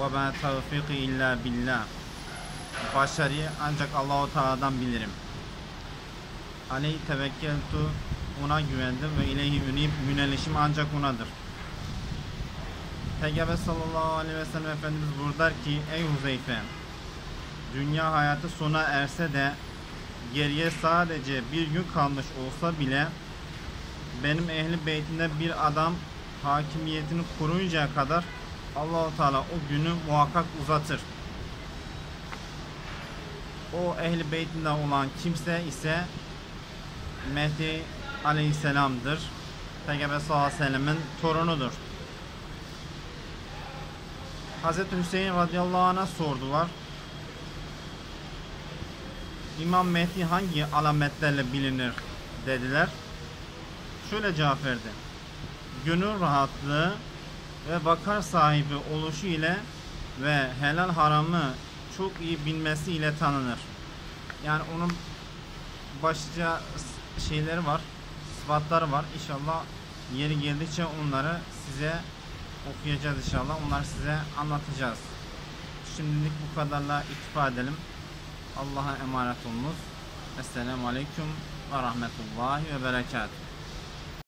Ve ma tevfiki illa billah. Başarıyı ancak Allahu Teala'dan bilirim. Aleyhi tevekkeltu ona güvendim ve ileyhi ünib yönelişim ancak onadır. Peygamber sallallahu aleyhi ve sellem Efendimiz burada ki ey Huzeyfe dünya hayatı sona erse de geriye sadece bir gün kalmış olsa bile benim ehli beytimde bir adam hakimiyetini koruyuncaya kadar Allahu Teala o günü muhakkak uzatır. O ehli beytinden olan kimse ise Mehdi Aleyhisselam'dır. Peygamber sallallahu aleyhi ve sellemin torunudur. Hazreti Hüseyin radıyallahu anh'a sordular. İmam Mehdi hangi alametlerle bilinir dediler. Şöyle cevap verdi. Gönül rahatlığı ve bakar sahibi oluşu ile ve helal haramı çok iyi bilmesi ile tanınır. Yani onun başlıca şeyleri var, sıfatları var. İnşallah yeri geldikçe onları size okuyacağız inşallah. Onları size anlatacağız. Şimdilik bu kadarla iktifa edelim. Allah'a emanet olunuz. Esselamu Aleyküm ve Rahmetullahi ve Berekatuhu.